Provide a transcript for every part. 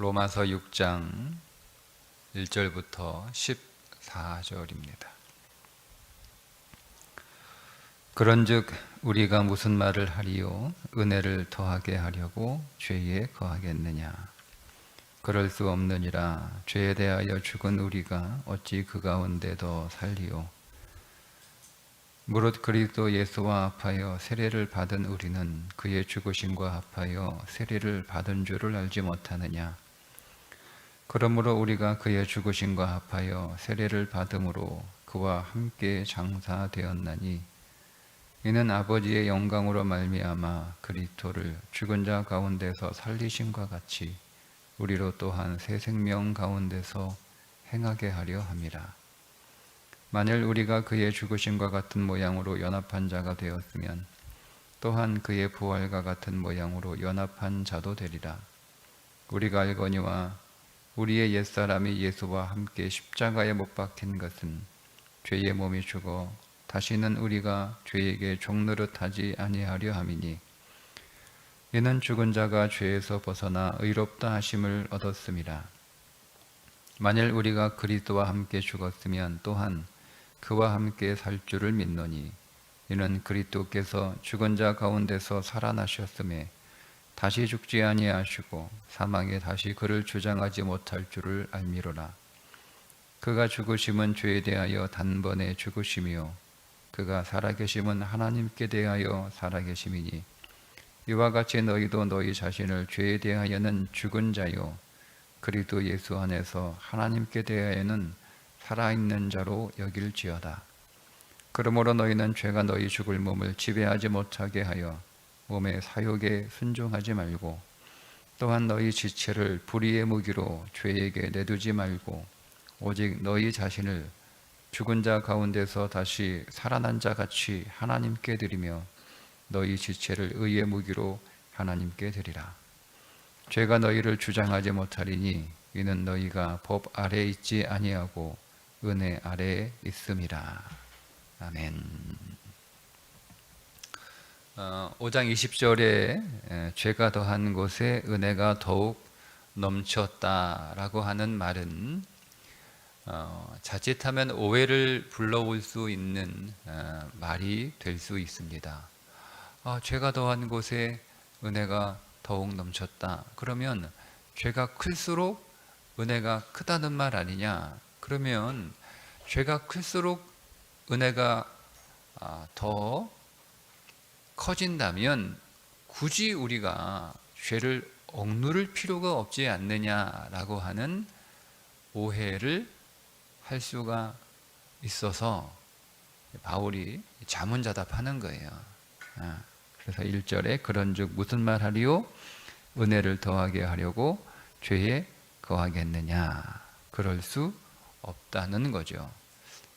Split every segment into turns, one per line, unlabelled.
로마서 6장 1절부터 14절입니다. 그런즉 우리가 무슨 말을 하리요? 은혜를 더하게 하려고 죄에 거하겠느냐? 그럴 수 없느니라. 죄에 대하여 죽은 우리가 어찌 그 가운데 더 살리요? 무릇 그리스도 예수와 합하여 세례를 받은 우리는 그의 죽으심과 합하여 세례를 받은 줄을 알지 못하느냐 그러므로 우리가 그의 죽으심과 합하여 세례를 받음으로 그와 함께 장사되었나니 이는 아버지의 영광으로 말미암아 그리스도를 죽은 자 가운데서 살리심과 같이 우리로 또한 새 생명 가운데서 행하게 하려 함이라. 만일 우리가 그의 죽으심과 같은 모양으로 연합한 자가 되었으면 또한 그의 부활과 같은 모양으로 연합한 자도 되리라. 우리가 알거니와 우리의 옛사람이 예수와 함께 십자가에 못 박힌 것은 죄의 몸이 죽어 다시는 우리가 죄에게 종노릇하지 아니하려 함이니 이는 죽은 자가 죄에서 벗어나 의롭다 하심을 얻었음이라 만일 우리가 그리스도와 함께 죽었으면 또한 그와 함께 살 줄을 믿노니 이는 그리스도께서 죽은 자 가운데서 살아나셨음에 다시 죽지 아니하시고 사망에 다시 그를 주장하지 못할 줄을 알미로라. 그가 죽으심은 죄에 대하여 단번에 죽으심이요. 그가 살아계심은 하나님께 대하여 살아계심이니 이와 같이 너희도 너희 자신을 죄에 대하여는 죽은 자요. 그리스도 예수 안에서 하나님께 대하여는 살아있는 자로 여길지어다. 그러므로 너희는 죄가 너희 죽을 몸을 지배하지 못하게 하여 몸의 사욕에 순종하지 말고 또한 너희 지체를 불의의 무기로 죄에게 내두지 말고 오직 너희 자신을 죽은 자 가운데서 다시 살아난 자 같이 하나님께 드리며 너희 지체를 의의 무기로 하나님께 드리라. 죄가 너희를 주장하지 못하리니 이는 너희가 법 아래에 있지 아니하고 은혜 아래에 있음이라. 아멘. 어, 5장 20절에 죄가 더한 곳에 은혜가 더욱 넘쳤다라고 하는 말은 어, 자칫하면 오해를 불러올 수 있는 어, 말이 될 수 있습니다. 아, 죄가 더한 곳에 은혜가 더욱 넘쳤다. 그러면 죄가 클수록 은혜가 크다는 말 아니냐? 그러면 죄가 클수록 은혜가 아, 더 커진다면 굳이 우리가 죄를 억누를 필요가 없지 않느냐라고 하는 오해를 할 수가 있어서 바울이 자문자답하는 거예요. 아, 그래서 1절에 그런즉 무슨 말 하리요? 은혜를 더하게 하려고 죄에 거하겠느냐? 그럴 수 없다는 거죠.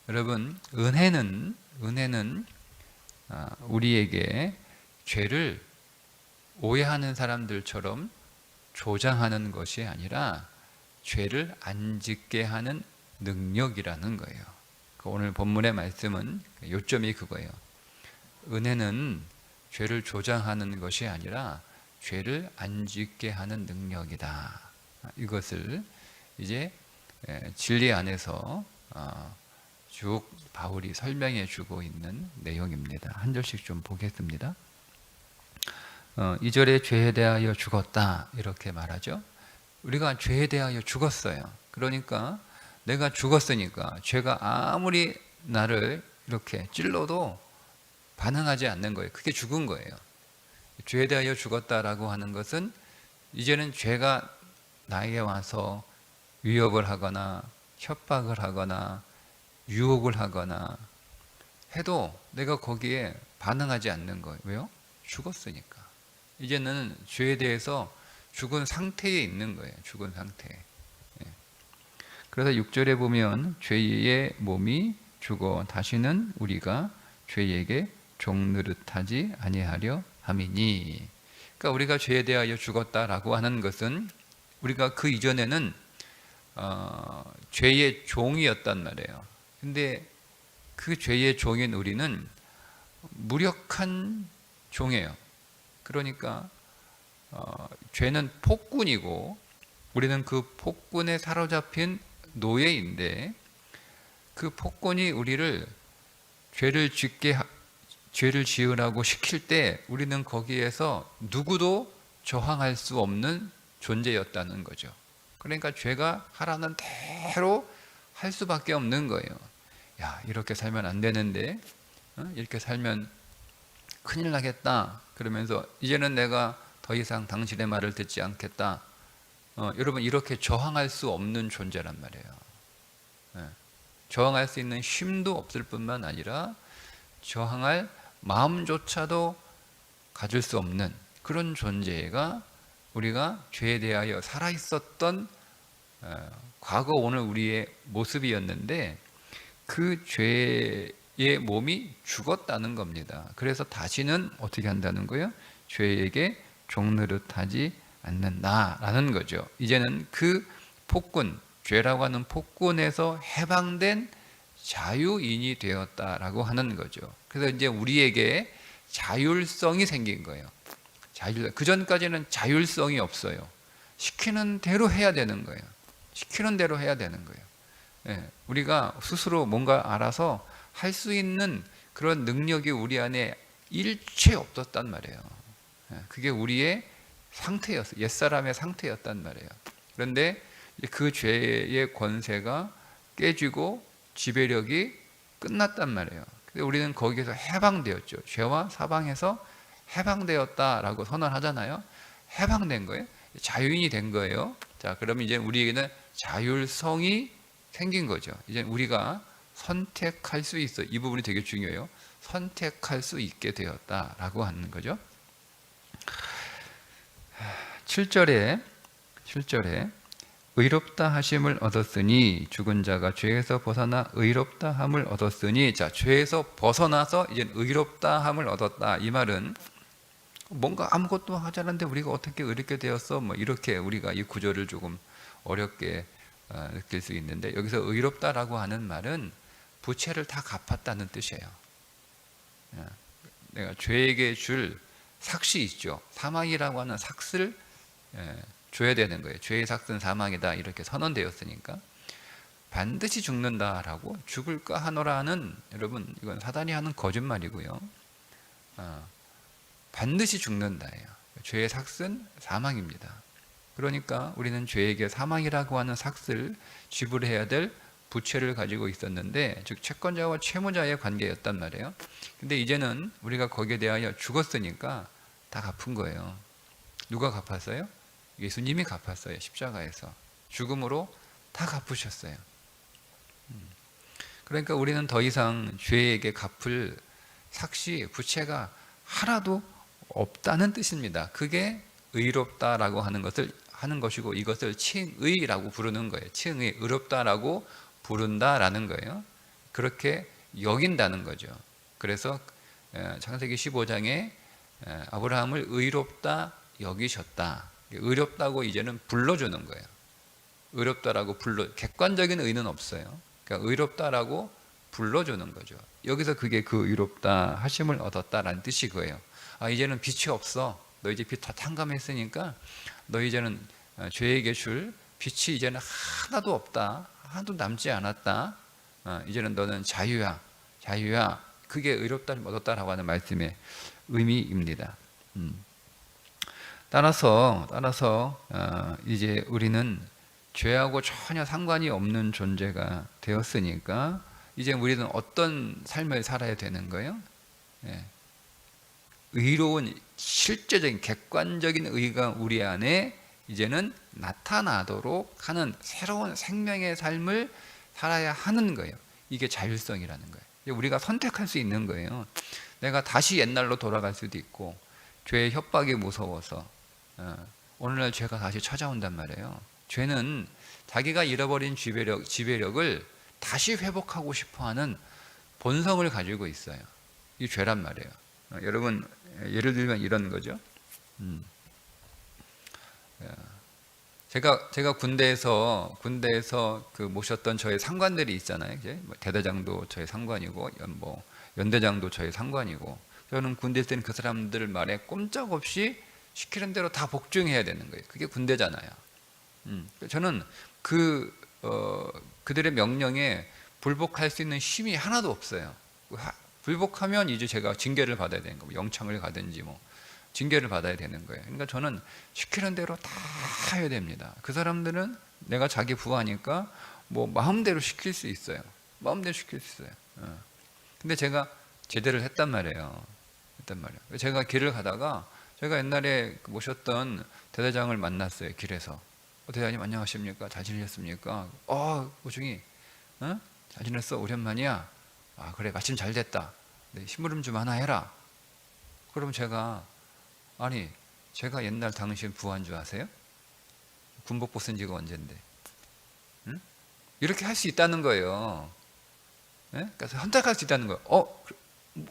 여러분, 은혜는 은혜는 아, 우리에게 죄를 오해하는 사람들처럼 조장하는 것이 아니라 죄를 안 짓게 하는 능력이라는 거예요. 그 오늘 본문의 말씀은 요점이 그거예요. 은혜는 죄를 조장하는 것이 아니라 죄를 안 짓게 하는 능력이다. 이것을 이제 진리 안에서 어, 쭉 바울이 설명해 주고 있는 내용입니다. 한 절씩 좀 보겠습니다. 어, 2절에 죄에 대하여 죽었다 이렇게 말하죠. 우리가 죄에 대하여 죽었어요. 그러니까 내가 죽었으니까 죄가 아무리 나를 이렇게 찔러도 반응하지 않는 거예요. 그게 죽은 거예요. 죄에 대하여 죽었다라고 하는 것은 이제는 죄가 나에게 와서 위협을 하거나 협박을 하거나 유혹을 하거나 해도 내가 거기에 반응하지 않는 거예요. 왜요? 죽었으니까. 이제는 죄에 대해서 죽은 상태에 있는 거예요. 죽은 상태. 그래서 6절에 보면 죄의 몸이 죽어 다시는 우리가 죄에게 종노릇하지 아니하려 함이니. 그러니까 우리가 죄에 대하여 죽었다라고 하는 것은 우리가 그 이전에는 어, 죄의 종이었단 말이에요. 근데 그 죄의 종인 우리는 무력한 종이에요. 그러니까 어, 죄는 폭군이고 우리는 그 폭군에 사로잡힌 노예인데 그 폭군이 우리를 죄를 짓게 하- 죄를 지으라고 시킬 때 우리는 거기에서 누구도 저항할 수 없는 존재였다는 거죠. 그러니까 죄가 하라는 대로 할 수밖에 없는 거예요. 야, 이렇게 살면 안 되는데, 어? 이렇게 살면 큰일 나겠다. 그러면서 이제는 내가 더 이상 당신의 말을 듣지 않겠다. 어, 여러분 이렇게 저항할 수 없는 존재란 말이에요. 예. 저항할 수 있는 힘도 없을 뿐만 아니라 저항할 마음조차도 가질 수 없는 그런 존재가 우리가 죄에 대하여 살아 있었던 어, 과거 오늘 우리의 모습이었는데 그 죄의 몸이 죽었다는 겁니다. 그래서 다시는 어떻게 한다는 거예요? 죄에게 종노릇하지 않는다라는 거죠. 이제는 그 폭군, 죄라고 하는 폭군에서 해방된 자유인이 되었다라고 하는 거죠. 그래서 이제 우리에게 자율성이 생긴 거예요. 자율. 그 전까지는 자율성이 없어요. 시키는 대로 해야 되는 거예요. 시키는 대로 해야 되는 거예요. 예, 우리가 스스로 뭔가 알아서 할 수 있는 그런 능력이 우리 안에 일체 없었단 말이에요. 예, 그게 우리의 상태였어요. 옛사람의 상태였단 말이에요. 그런데 그 죄의 권세가 깨지고 지배력이 끝났단 말이에요. 근데 우리는 거기에서 해방되었죠. 죄와 사방에서 해방되었다라고 선언하잖아요. 해방된 거예요. 자유인이 된 거예요. 자, 그러면 이제 우리에게는 자율성이 생긴 거죠. 이제 우리가 선택할 수 있어. 이 부분이 되게 중요해요. 선택할 수 있게 되었다라고 하는 거죠. 7절에 7절에 의롭다 하심을 얻었으니 죽은 자가 죄에서 벗어나 의롭다 함을 얻었으니 자 죄에서 벗어나서 이제 의롭다 함을 얻었다 이 말은 뭔가 아무것도 하지 않았는데 우리가 어떻게 의롭게 되었어 뭐 이렇게 우리가 이 구절을 조금 어렵게 어, 느낄 수 있는데 여기서 의롭다라고 하는 말은 부채를 다 갚았다는 뜻이에요. 예, 내가 죄에게 줄 삭시 있죠. 사망이라고 하는 삭을 예, 줘야 되는 거예요. 죄의 삭은 사망이다 이렇게 선언되었으니까 반드시 죽는다라고 죽을까 하노라는 여러분 이건 사단이 하는 거짓말이고요. 어, 반드시 죽는다예요. 죄의 삭은 사망입니다. 그러니까 우리는 죄에게 사망이라고 하는 삭을 지불해야 될 부채를 가지고 있었는데 즉 채권자와 채무자의 관계였단 말이에요. 근데 이제는 우리가 거기에 대하여 죽었으니까 다 갚은 거예요. 누가 갚았어요? 예수님이 갚았어요. 십자가에서 죽음으로 다 갚으셨어요. 음. 그러니까 우리는 더 이상 죄에게 갚을 삭시 부채가 하나도 없다는 뜻입니다. 그게 의롭다라고 하는 것을 하는 것이고 이것을 칭의라고 부르는 거예요. 칭의 의롭다라고 부른다라는 거예요. 그렇게 여긴다는 거죠. 그래서 에, 창세기 15장에 에, 아브라함을 의롭다 여기셨다. 의롭다고 이제는 불러주는 거예요. 의롭다라고 불러 객관적인 의는 없어요. 그러니까 의롭다라고 불러주는 거죠. 여기서 그게 그 의롭다 하심을 얻었다라는 뜻이고요. 아 이제는 빛이 없어. 너 이제 빛 다 탕감했으니까 너 이제는 어, 죄에게 줄 빛이 이제는 하나도 없다. 하나도 남지 않았다. 어, 이제는 너는 자유야. 자유야. 그게 의롭다를 얻었다라고 하는 말씀의 의미입니다. 음. 따라서 따라서 어, 이제 우리는 죄하고 전혀 상관이 없는 존재가 되었으니까 이제 우리는 어떤 삶을 살아야 되는 거예요? 예. 의로운 실제적인 객관적인 의가 우리 안에 이제는 나타나도록 하는 새로운 생명의 삶을 살아야 하는 거예요. 이게 자율성이라는 거예요. 우리가 선택할 수 있는 거예요. 내가 다시 옛날로 돌아갈 수도 있고 죄의 협박이 무서워서 어, 오늘날 죄가 다시 찾아온단 말이에요. 죄는 자기가 잃어버린 지배력, 지배력을 다시 회복하고 싶어하는 본성을 가지고 있어요. 이 죄란 말이에요. 어, 여러분 예를 들면 이런 거죠. 음. 제가 제가 군대에서 군대에서 그 모셨던 저의 상관들이 있잖아요. 이제 뭐 대대장도 저의 상관이고 연, 뭐 연대장도 저의 상관이고 저는 군대 때는 그 사람들 말에 꼼짝없이 시키는 대로 다 복종해야 되는 거예요. 그게 군대잖아요. 음, 저는 그 어, 그들의 명령에 불복할 수 있는 힘이 하나도 없어요. 하- 불복하면 이제 제가 징계를 받아야 되는 거, 뭐 영창을 가든지 뭐 징계를 받아야 되는 거예요. 그러니까 저는 시키는 대로 다 해야 됩니다. 그 사람들은 내가 자기 부하니까 뭐 마음대로 시킬 수 있어요. 마음대로 시킬 수 있어요. 어. 근데 제가 제대를 했단 말이에요. 했단 말이에요. 제가 길을 가다가 제가 옛날에 그 모셨던 대대장을 만났어요. 길에서. 어, 대장님 안녕하십니까? 잘 지내셨습니까? 어, 오중이, 어? 잘 지냈어? 오랜만이야. 아 그래 마침 잘 됐다. 네, 심부름 좀 하나 해라. 그럼 제가 아니 제가 옛날 당신 부한 줄 아세요? 군복부 쓴 지가 언젠데. 응? 이렇게 할 수 있다는 거예요. 예? 그래서 선택할 수 있다는 거예요. 어, 그- 뭐,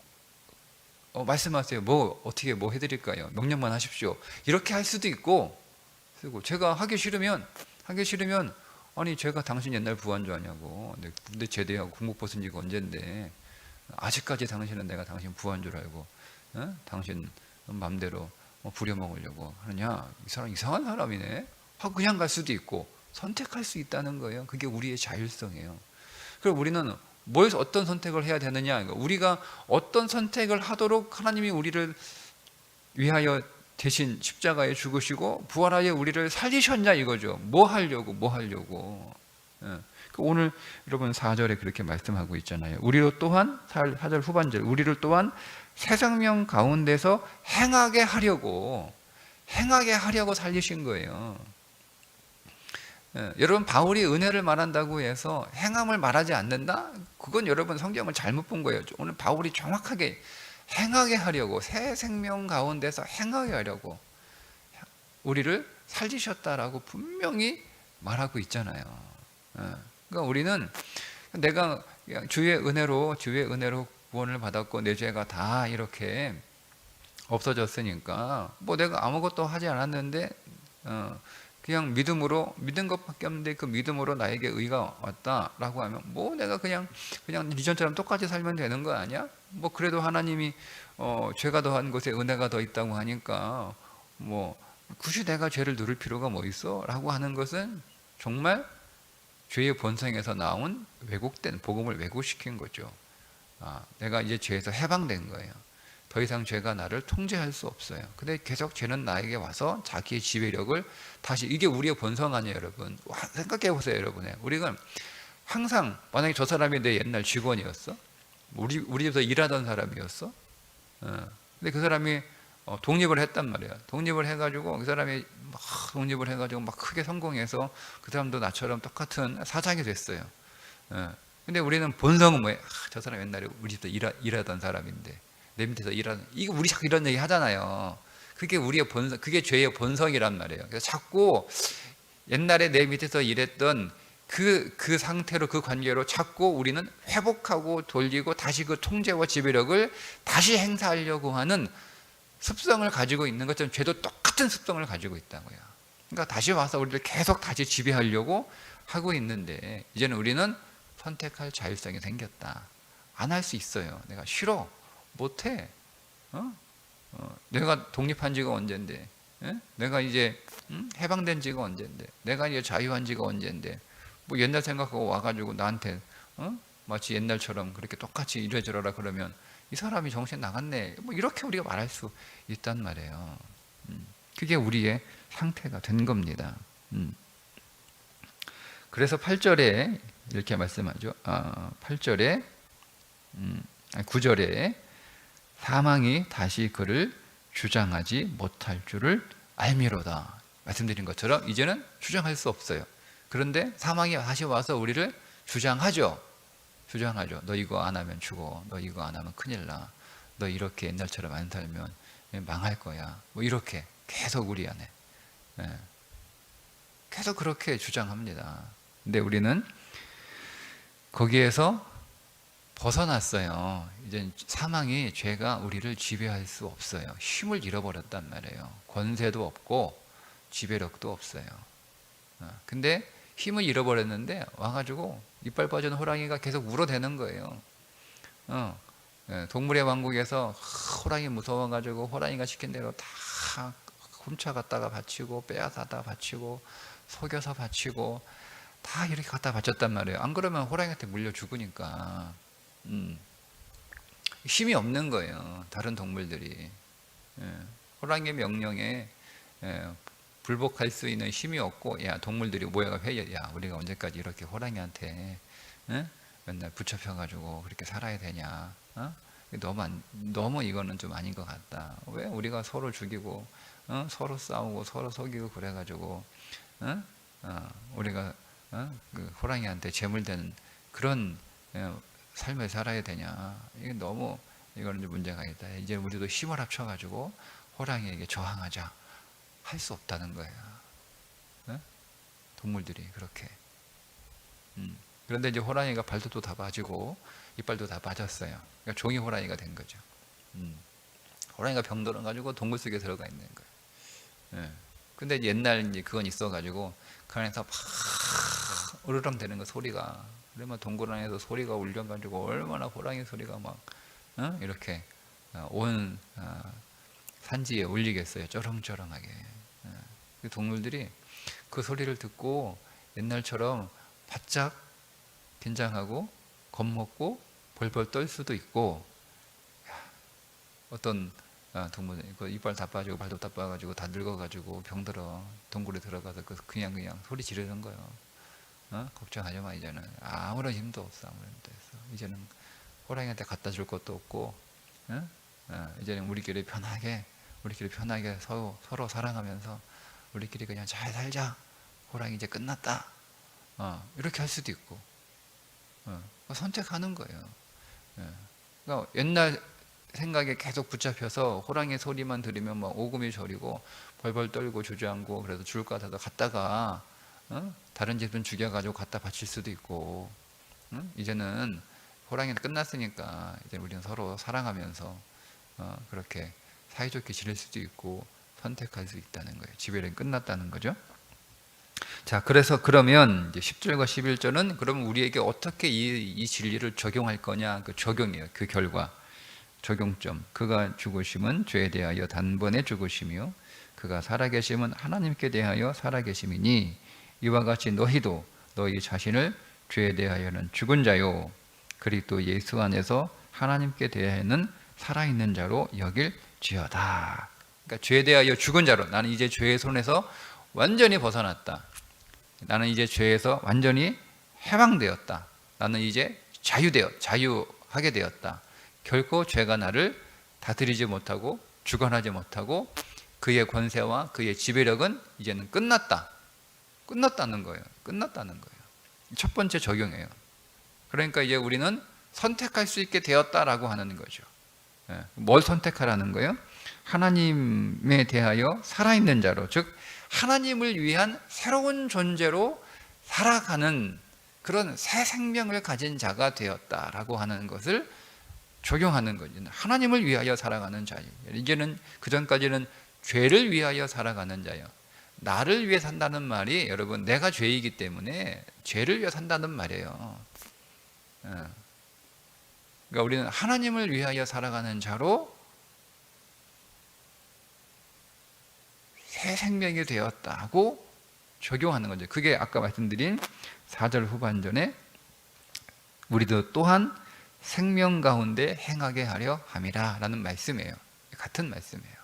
어, 말씀하세요. 뭐 어떻게 뭐 해드릴까요? 명령만 하십시오. 이렇게 할 수도 있고 쓰고 제가 하기 싫으면 하기 싫으면 아니 제가 당신 옛날 줄 아냐고. 군대 제대하고 군복부 쓴 지가 언젠데. 아직까지 당신은 내가 당신 부한 줄 알고 어? 당신 맘대로 뭐 부려먹으려고 하느냐? 이 사람 이상한 사람이네. 하고 그냥 갈 수도 있고 선택할 수 있다는 거예요. 그게 우리의 자율성이에요. 그리고 우리는 뭘 어떤 선택을 해야 되느냐? 그러니까 우리가 어떤 선택을 하도록 하나님이 우리를 위하여 대신 십자가에 죽으시고 부활하여 우리를 살리셨냐 이거죠 뭐 하려고 뭐 하려고 예. 그 오늘 여러분 4절에 그렇게 말씀하고 있잖아요. 우리로 또한 4절 후반절 우리를 또한 새 생명 가운데서 행하게 하려고 행하게 하려고 살리신 거예요. 예, 여러분 바울이 은혜를 말한다고 해서 행함을 말하지 않는다? 그건 여러분 성경을 잘못 본 거예요. 오늘 바울이 정확하게 행하게 하려고 새 생명 가운데서 행하게 하려고 우리를 살리셨다라고 분명히 말하고 있잖아요. 예. 그러니까 우리는 내가 주의 은혜로 주의 은혜로 구원을 받았고 내 죄가 다 이렇게 없어졌으니까 뭐 내가 아무것도 하지 않았는데 어, 그냥 믿음으로 믿은 것밖에 없는데 그 믿음으로 나에게 의가 왔다라고 하면 뭐 내가 그냥 그냥 이전처럼 똑같이 살면 되는 거 아니야? 뭐 그래도 하나님이 어, 죄가 더한 곳에 은혜가 더 있다고 하니까 뭐 굳이 내가 죄를 누를 필요가 뭐 있어?라고 하는 것은 정말 죄의 본성에서 나온 왜곡된 복음을 왜곡시킨 거죠. 아, 내가 이제 죄에서 해방된 거예요. 더 이상 죄가 나를 통제할 수 없어요. 근데 계속 죄는 나에게 와서 자기의 지배력을 다시 이게 우리의 본성 아니에요, 여러분. 와, 생각해 보세요, 여러분. 우리가 항상 만약에 저 사람이 내 옛날 직원이었어, 우리 우리 집에서 일하던 사람이었어. 어, 근데 그 사람이 어, 독립을 했단 말이야. 독립을 해가지고 그 사람이 막 독립을 해가지고 막 크게 성공해서 그 사람도 나처럼 똑같은 사장이 됐어요. 어. 근데 우리는 본성은 뭐예요? 아, 저 사람 옛날에 우리 집에서 일하, 일하던 사람인데 내 밑에서 일하는 이거 우리 자꾸 이런 얘기 하잖아요. 그게 우리의 본성, 그게 죄의 본성이란 말이에요. 그래서 자꾸 옛날에 내 밑에서 일했던 그, 그 상태로 그 관계로 자꾸 우리는 회복하고 돌리고 다시 그 통제와 지배력을 다시 행사하려고 하는 습성을 가지고 있는 것처럼 죄도 똑같은 습성을 가지고 있다고요. 그러니까 다시 와서 우리를 계속 다시 지배하려고 하고 있는데 이제는 우리는 선택할 자율성이 생겼다. 안 할 수 있어요. 내가 싫어, 못해. 어? 어, 내가 독립한 지가 언젠데, 예? 내가 이제 음? 해방된 지가 언젠데, 내가 이제 자유한 지가 언젠데, 뭐 옛날 생각하고 와가지고 나한테 어? 마치 옛날처럼 그렇게 똑같이 이래저래라 그러면 이 사람이 정신 나갔네. 뭐 이렇게 우리가 말할 수 있단 말이에요. 음, 그게 우리의 상태가 된 겁니다. 음. 그래서 8절에 이렇게 말씀하죠. 아, 8절에 음, 아니, 9절에 사망이 다시 그를 주장하지 못할 줄을 알미로다. 말씀드린 것처럼 이제는 주장할 수 없어요. 그런데 사망이 다시 와서 우리를 주장하죠. 주장하죠. 너 이거 안 하면 죽어. 너 이거 안 하면 큰일 나. 너 이렇게 옛날처럼 안 살면 망할 거야. 뭐 이렇게 계속 우리 안에 예. 계속 그렇게 주장합니다. 근데 우리는 거기에서 벗어났어요. 이제 사망이 죄가 우리를 지배할 수 없어요. 힘을 잃어버렸단 말이에요. 권세도 없고 지배력도 없어요. 어, 근데 힘을 잃어버렸는데 와가지고 이빨 빠진 호랑이가 계속 울어대는 거예요. 어, 예, 동물의 왕국에서 호랑이 무서워가지고 호랑이가 시킨 대로 다 훔쳐갔다가 바치고 빼앗아다 바치고 속여서 바치고 다 이렇게 갖다 바쳤단 말이에요. 안 그러면 호랑이한테 물려 죽으니까 음. 힘이 없는 거예요. 다른 동물들이 예. 호랑이 명령에 예, 불복할 수 있는 힘이 없고 야 동물들이 모여가 회의 야 우리가 언제까지 이렇게 호랑이한테 예? 맨날 붙잡혀가지고 그렇게 살아야 되냐 어? 너무 안, 너무 이거는 좀 아닌 것 같다 왜 우리가 서로 죽이고 어? 서로 싸우고 서로 속이고 그래가지고 어? 어, 우리가 어? 그 호랑이한테 재물되는 그런 어, 삶을 살아야 되냐 이게 너무 이거는 좀 문제가 있다 이제 우리도 힘을 합쳐가지고 호랑이에게 저항하자 할 수 없다는 거예요. 네? 동물들이 그렇게. 음. 그런데 이제 호랑이가 발도 다 빠지고 이빨도 다 빠졌어요. 그러니까 종이 호랑이가 된 거죠. 음. 호랑이가 병들어 가지고 동굴 속에 들어가 있는 거예요. 예. 근데 옛날 이제 그건 있어 가지고 그 안에서 팍 으르렁 되는 거 소리가 그러면 동굴 안에서 소리가 울려가지고 얼마나 호랑이 소리가 막 어? 이렇게 어, 온 어, 산지에 울리겠어요. 쩌렁쩌렁하게. 예. 그 동물들이 그 소리를 듣고 옛날처럼 바짝 긴장하고 겁먹고 벌벌 떨 수도 있고 야, 어떤 아, 동물 그 이빨 다 빠지고 발도 다 빠가지고 다 늙어가지고 병들어 동굴에 들어가서 그 그냥 그냥 소리 지르는 거예요. 어? 걱정하지 마 이제는 아무런 힘도 없어 아무런 힘도 없어 이제는 호랑이한테 갖다 줄 것도 없고 어? 어, 이제는 우리끼리 편하게 우리끼리 편하게 서로, 서로 사랑하면서 우리끼리 그냥 잘 살자. 호랑이 이제 끝났다. 어, 이렇게 할 수도 있고 어, 선택하는 거예요. 예. 그러니까 옛날 생각에 계속 붙잡혀서 호랑이 소리만 들으면 막 오금이 저리고 벌벌 떨고 주저앉고 그래서 죽을 것 같아서 갔다가 어? 다른 집은 죽여가지고 갖다 바칠 수도 있고 응? 이제는 호랑이는 끝났으니까 이제 우리는 서로 사랑하면서 어, 그렇게 사이좋게 지낼 수도 있고 선택할 수 있다는 거예요. 지배는 끝났다는 거죠. 자, 그래서 그러면 이제 10절과 11절은 그러면 우리에게 어떻게 이, 이 진리를 적용할 거냐 그 적용이에요. 그 결과 적용점. 그가 죽으심은 죄에 대하여 단번에 죽으시며 그가 살아계심은 하나님께 대하여 살아계심이니 이와 같이 너희도 너희 자신을 죄에 대하여는 죽은 자요 그리스도 예수 안에서 하나님께 대하여는 살아있는 자로 여길 지어다. 그러니까 죄에 대하여 죽은 자로 나는 이제 죄의 손에서 완전히 벗어났다. 나는 이제 죄에서 완전히 해방되었다. 나는 이제 자유되어 자유하게 되었다. 결코 죄가 나를 다스리지 못하고 주관하지 못하고 그의 권세와 그의 지배력은 이제는 끝났다. 끝났다는 거예요. 끝났다는 거예요. 첫 번째 적용이에요. 그러니까 이제 우리는 선택할 수 있게 되었다라고 하는 거죠. 예, 뭘 선택하라는 거예요? 하나님에 대하여 살아있는 자로, 즉, 하나님을 위한 새로운 존재로 살아가는 그런 새 생명을 가진 자가 되었다라고 하는 것을 적용하는 거죠. 하나님을 위하여 살아가는 자예요. 이제는 그 전까지는 죄를 위하여 살아가는 자예요. 나를 위해 산다는 말이 여러분 내가 죄이기 때문에 죄를 위해 산다는 말이에요. 예. 그러니까 우리는 하나님을 위하여 살아가는 자로 새 생명이 되었다고 적용하는 거죠. 그게 아까 말씀드린 4절 후반전에 우리도 또한 생명 가운데 행하게 하려 함이라 라는 말씀이에요. 같은 말씀이에요.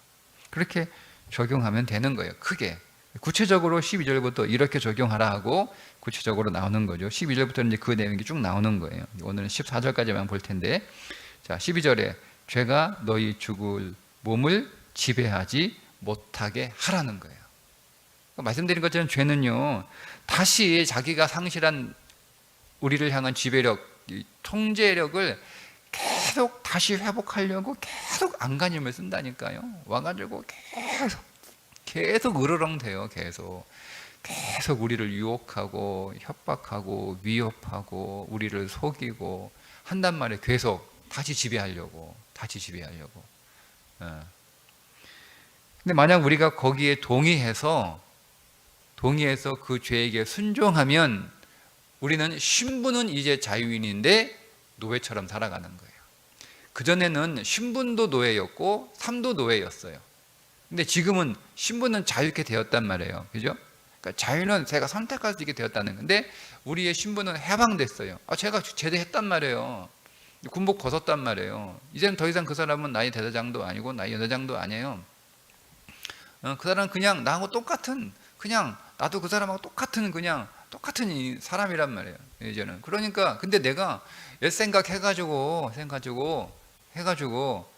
그렇게 적용하면 되는 거예요. 크게. 구체적으로 12절부터 이렇게 적용하라 하고 구체적으로 나오는 거죠. 12절부터는 이제 그 내용이 쭉 나오는 거예요. 오늘은 14절까지만 볼 텐데, 자, 12절에 죄가 너희 죽을 몸을 지배하지 못하게 하라는 거예요. 그러니까 말씀드린 것처럼 죄는요, 다시 자기가 상실한 우리를 향한 지배력, 통제력을 계속 다시 회복하려고 계속 안간힘을 쓴다니까요. 와가지고 계속 계속 으르렁대요. 계속 계속 우리를 유혹하고 협박하고 위협하고 우리를 속이고 한단 말에 계속 다시 지배하려고 다시 지배하려고. 예. 근데 만약 우리가 거기에 동의해서 동의해서 그 죄에게 순종하면 우리는 신분은 이제 자유인인데 노예처럼 살아가는 거예요. 그전에는 신분도 노예였고 삶도 노예였어요. 근데 지금은 신분은 자유롭게 되었단 말이에요. 그죠? 그러니까 자유는 제가 선택할 수 있게 되었다는 건데 우리의 신분은 해방됐어요. 아, 제가 제대했단 말이에요. 군복 벗었단 말이에요. 이제는 더 이상 그 사람은 나의 대대장도 아니고 나의 연대장도 아니에요. 어, 그 사람은 그냥 나하고 똑같은 그냥 나도 그 사람하고 똑같은 그냥 똑같은 이 사람이란 말이에요. 이제는 그러니까 근데 내가 옛 생각 해가지고 생각가지고 해가지고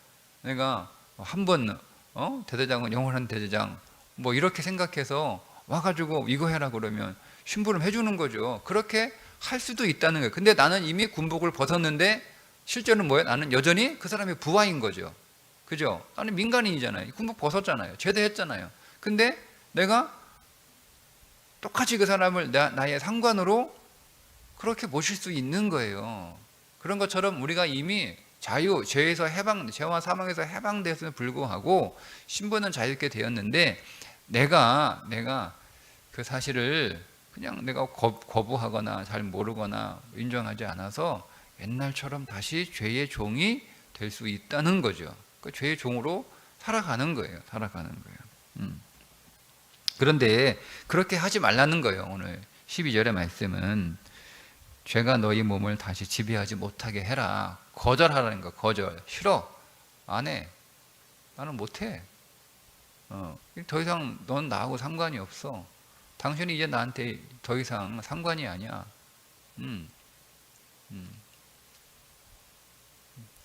내가 한 번 어? 대대장은 영원한 대대장 뭐 이렇게 생각해서 와가지고 이거 해라 그러면 심부름 해주는 거죠. 그렇게 할 수도 있다는 거예요. 근데 나는 이미 군복을 벗었는데 실제는 뭐예요? 나는 여전히 그 사람의 부하인 거죠. 그죠? 나는 민간인이잖아요. 군복 벗었잖아요. 제대했잖아요. 근데 내가 똑같이 그 사람을 나, 나의 상관으로 그렇게 모실 수 있는 거예요. 그런 것처럼 우리가 이미 자유, 죄에서 해방, 죄와 사망에서 해방되었음에 불구하고 신분은 자유롭게 되었는데 내가 내가 그 사실을 그냥 내가 거, 거부하거나 잘 모르거나 인정하지 않아서 옛날처럼 다시 죄의 종이 될 수 있다는 거죠. 그 죄의 종으로 살아가는 거예요. 살아가는 거예요. 음. 그런데 그렇게 하지 말라는 거예요. 오늘 12절의 말씀은 죄가 너희 몸을 다시 지배하지 못하게 해라. 거절하라는 거. 거절. 싫어. 안 해. 나는 못 해. 어, 더 이상 넌 나하고 상관이 없어. 당신이 이제 나한테 더 이상 상관이 아니야. 음. 음.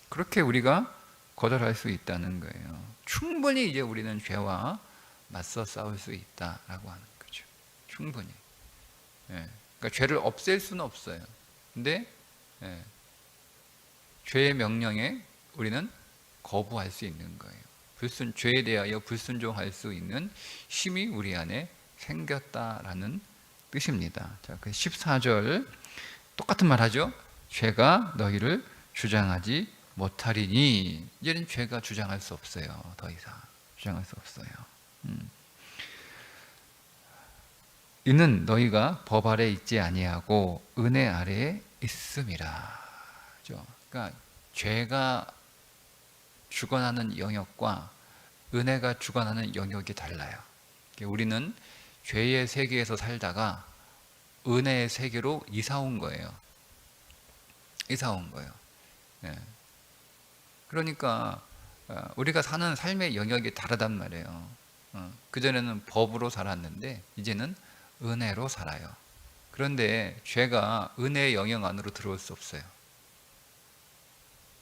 그렇게 우리가 거절할 수 있다는 거예요. 충분히 이제 우리는 죄와 맞서 싸울 수 있다라고 하는 거죠. 충분히. 예. 그러니까 죄를 없앨 수는 없어요. 근데 예. 죄의 명령에 우리는 거부할 수 있는 거예요. 불순 죄에 대하여 불순종할 수 있는 힘이 우리 안에 생겼다라는 뜻입니다. 자, 그 14절 똑같은 말 하죠. 죄가 너희를 주장하지 못하리니 이제는 죄가 주장할 수 없어요. 더 이상 주장할 수 없어요. 음. 이는 너희가 법 아래 있지 아니하고 은혜 아래에 있음이라. 그죠? 그러니까 죄가 주관하는 영역과 은혜가 주관하는 영역이 달라요. 우리는 죄의 세계에서 살다가 은혜의 세계로 이사 온 거예요. 이사 온 거예요. 네. 그러니까 어, 우리가 사는 삶의 영역이 다르단 말이에요. 어, 그전에는 법으로 살았는데 이제는 은혜로 살아요. 그런데 죄가 은혜의 영역 안으로 들어올 수 없어요.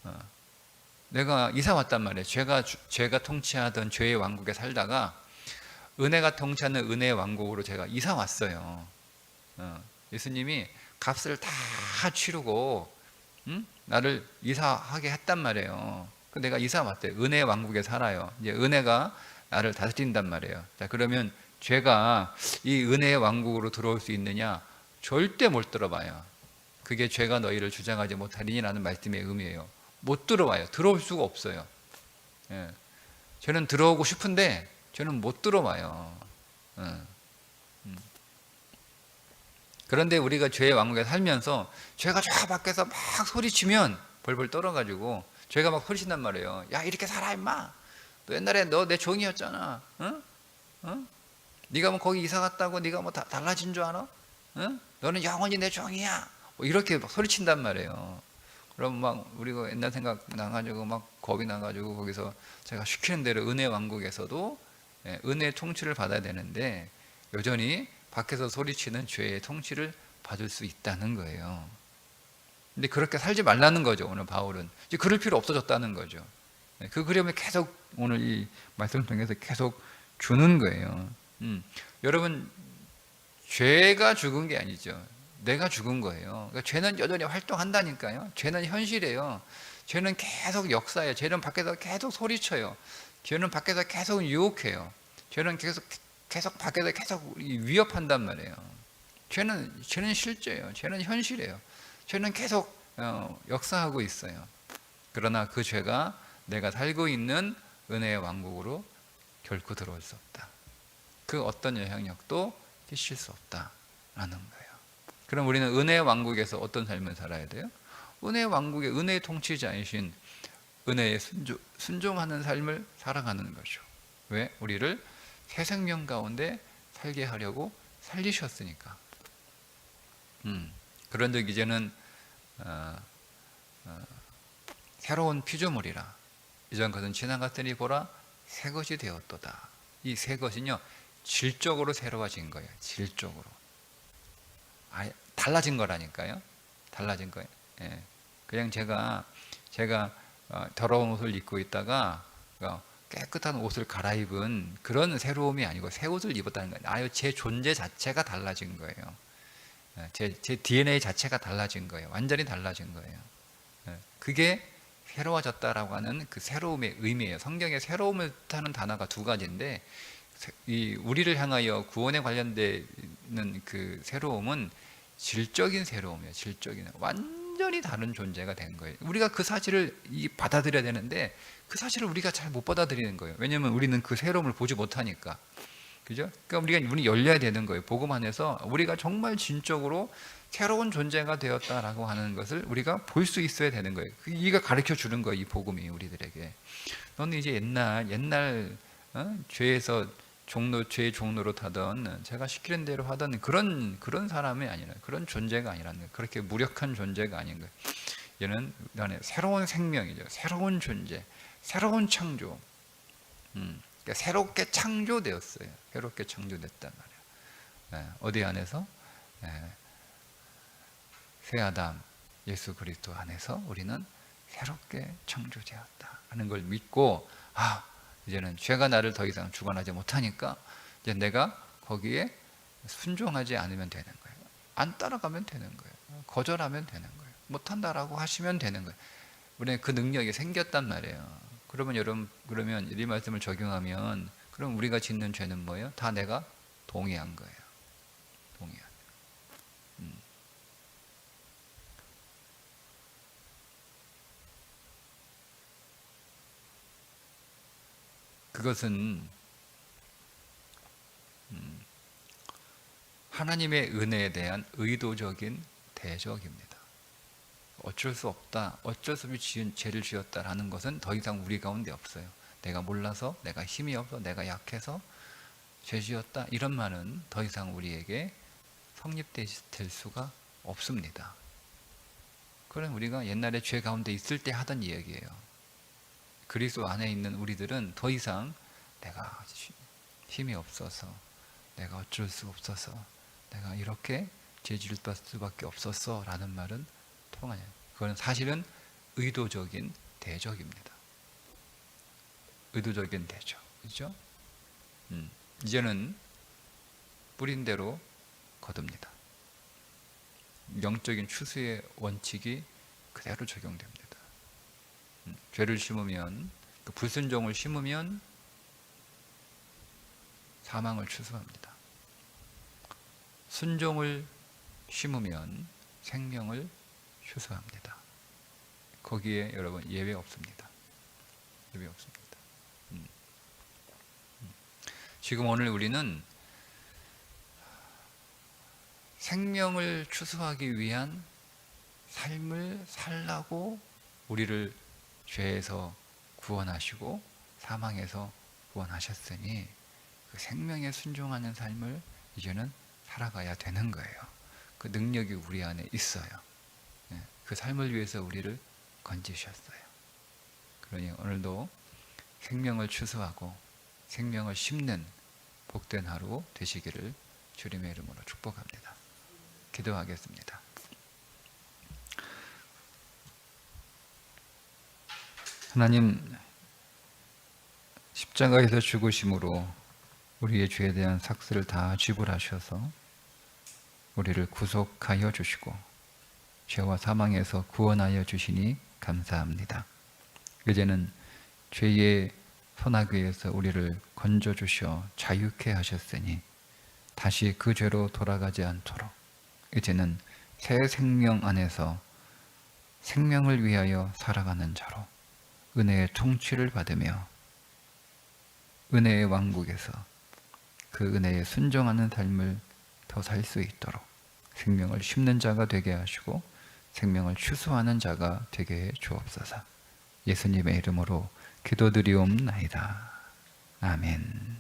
어, 내가 이사 왔단 말이에요. 죄가 죄가 통치하던 죄의 왕국에 살다가 은혜가 통치하는 은혜의 왕국으로 제가 이사 왔어요. 어, 예수님이 값을 다 치르고 응? 나를 이사하게 했단 말이에요. 그 내가 이사 왔대. 은혜의 왕국에 살아요. 이제 은혜가 나를 다스린단 말이에요. 자 그러면 죄가 이 은혜의 왕국으로 들어올 수 있느냐? 절대 못 들어봐요. 그게 죄가 너희를 주장하지 못하리니라는 말씀의 의미예요. 못 들어와요. 들어올 수가 없어요. 예. 저는 들어오고 싶은데 저는 못 들어와요. 예. 음. 그런데 우리가 죄의 왕국에 살면서 죄가 저 밖에서 막 소리치면 벌벌 떨어가지고 죄가 막 소리친단 말이에요. 야 이렇게 살아 임마. 너 옛날에 너 내 종이었잖아. 응? 응? 네가 뭐 거기 이사 갔다고 네가 뭐 다, 달라진 줄 알아? 응? 너는 영원히 내 종이야. 뭐 이렇게 막 소리친단 말이에요. 그럼 막 우리가 옛날 생각 나가지고 막 겁이 나가지고 거기서 제가 시키는 대로 은혜 왕국에서도 예, 은혜 통치를 받아야 되는데 여전히 밖에서 소리치는 죄의 통치를 받을 수 있다는 거예요. 근데 그렇게 살지 말라는 거죠. 오늘 바울은 이제 그럴 필요 없어졌다는 거죠. 예, 그 그림을 계속 오늘 이 말씀을 통해서 계속 주는 거예요. 음, 여러분 죄가 죽은 게 아니죠. 내가 죽은 거예요. 그러니까 죄는 여전히 활동한다니까요. 죄는 현실이에요. 죄는 계속 역사예요. 죄는 밖에서 계속 소리쳐요. 죄는 밖에서 계속 유혹해요. 죄는 계속 계속 밖에서 계속 위협한단 말이에요. 죄는 죄는 실제예요. 죄는 현실이에요. 죄는 계속 어, 역사하고 있어요. 그러나 그 죄가 내가 살고 있는 은혜의 왕국으로 결코 들어올 수 없다. 그 어떤 영향력도 끼칠 수 없다라는 거예요. 그럼 우리는 은혜의 왕국에서 어떤 삶을 살아야 돼요? 은혜의 왕국의 은혜의 통치자이신 은혜에 순종, 순종 하는 삶을 살아가는 거죠. 왜? 우리를 새 생명 가운데 살게 하려고 살리셨으니까. 음, 그런즉 이제는 어, 어, 새로운 피조물이라 이전 것은 지나갔더니 보라 새 것이 되었도다. 이 새 것은요 질적으로 새로워진 거예요. 질적으로. 아, 달라진 거라니까요. 달라진 거예요. 예. 그냥 제가 제가 어, 더러운 옷을 입고 있다가 어, 깨끗한 옷을 갈아입은 그런 새로움이 아니고 새 옷을 입었다는 거예요. 아유 제 존재 자체가 달라진 거예요. 예, 제, 제 DNA 자체가 달라진 거예요. 완전히 달라진 거예요. 예, 그게 새로워졌다라고 하는 그 새로움의 의미예요. 성경에 새로움을 뜻하는 단어가 두 가지인데 이 우리를 향하여 구원에 관련되는 그 새로움은 질적인 새로움이에요. 질적인 완전히 다른 존재가 된 거예요. 우리가 그 사실을 받아들여야 되는데 그 사실을 우리가 잘 못 받아들이는 거예요. 왜냐하면 우리는 그 새로움을 보지 못하니까. 그죠? 그러니까 우리가 눈이 열려야 되는 거예요. 복음 안에서 우리가 정말 진적으로 새로운 존재가 되었다라고 하는 것을 우리가 볼 수 있어야 되는 거예요. 그 이가 가르쳐 주는 거예요. 이 복음이 우리들에게. 너는 이제 옛날 옛날 어? 죄에서 종로 죄의 종로로 타던 제가 시키는 대로 하던 그런 그런 사람이 아니라 그런 존재가 아니라는 거예요. 그렇게 무력한 존재가 아닌 거예요. 얘는 안에 새로운 생명이죠. 새로운 존재, 새로운 창조. 음. 그러니까 새롭게 창조되었어요. 새롭게 창조됐단 말이에요. 네, 어디 안에서? 네, 새 아담, 예수 그리스도 안에서 우리는 새롭게 창조되었다 하는 걸 믿고 아 이제는 죄가 나를 더 이상 주관하지 못하니까 이제 내가 거기에 순종하지 않으면 되는 거예요. 안 따라가면 되는 거예요. 거절하면 되는 거예요. 못한다라고 하시면 되는 거예요. 우리는 그 능력이 생겼단 말이에요. 그러면 여러분 그러면 이 말씀을 적용하면 그럼 우리가 짓는 죄는 뭐예요? 다 내가 동의한 거예요. 동의한. 음. 그것은 음, 하나님의 은혜에 대한 의도적인 대적입니다. 어쩔 수 없다, 어쩔 수 없이 지은 죄를 지었다라는 것은 더 이상 우리 가운데 없어요. 내가 몰라서, 내가 힘이 없어, 내가 약해서 죄 지었다 이런 말은 더 이상 우리에게 성립될 수가 없습니다. 그건 우리가 옛날에 죄 가운데 있을 때 하던 이야기예요. 그리스도 안에 있는 우리들은 더 이상 내가 힘이 없어서, 내가 어쩔 수 없어서, 내가 이렇게 죄질 수밖에 없었어 라는 말은 통하냐. 그건 사실은 의도적인 대적입니다. 의도적인 대적. 그죠? 음, 이제는 뿌린 대로 거둡니다. 영적인 추수의 원칙이 그대로 적용됩니다. 음, 죄를 심으면, 그 불순종을 심으면 사망을 추수합니다. 순종을 심으면 생명을 추수합니다. 거기에 여러분 예외 없습니다. 예외 없습니다. 음. 음. 지금 오늘 우리는 생명을 추수하기 위한 삶을 살라고 우리를 죄에서 구원하시고 사망에서 구원하셨으니 그 생명에 순종하는 삶을 이제는 살아가야 되는 거예요. 그 능력이 우리 안에 있어요. 그 삶을 위해서 우리를 건지셨어요. 그러니 오늘도 생명을 추수하고 생명을 심는 복된 하루 되시기를 주님의 이름으로 축복합니다. 기도하겠습니다. 하나님 십자가에서 죽으심으로 우리의 죄에 대한 삭스를 다 지불하셔서 우리를 구속하여 주시고 죄와 사망에서 구원하여 주시니 감사합니다. 이제는 죄의 소나기에서 우리를 건져 주셔 자유케 하셨으니 다시 그 죄로 돌아가지 않도록 이제는 새 생명 안에서 생명을 위하여 살아가는 자로 은혜의 통치를 받으며 은혜의 왕국에서 그 은혜에 순종하는 삶을 더 살 수 있도록 생명을 심는 자가 되게 하시고 생명을 추수하는 자가 되게 해 주옵소서. 예수님의 이름으로 기도드리옵나이다. 아멘.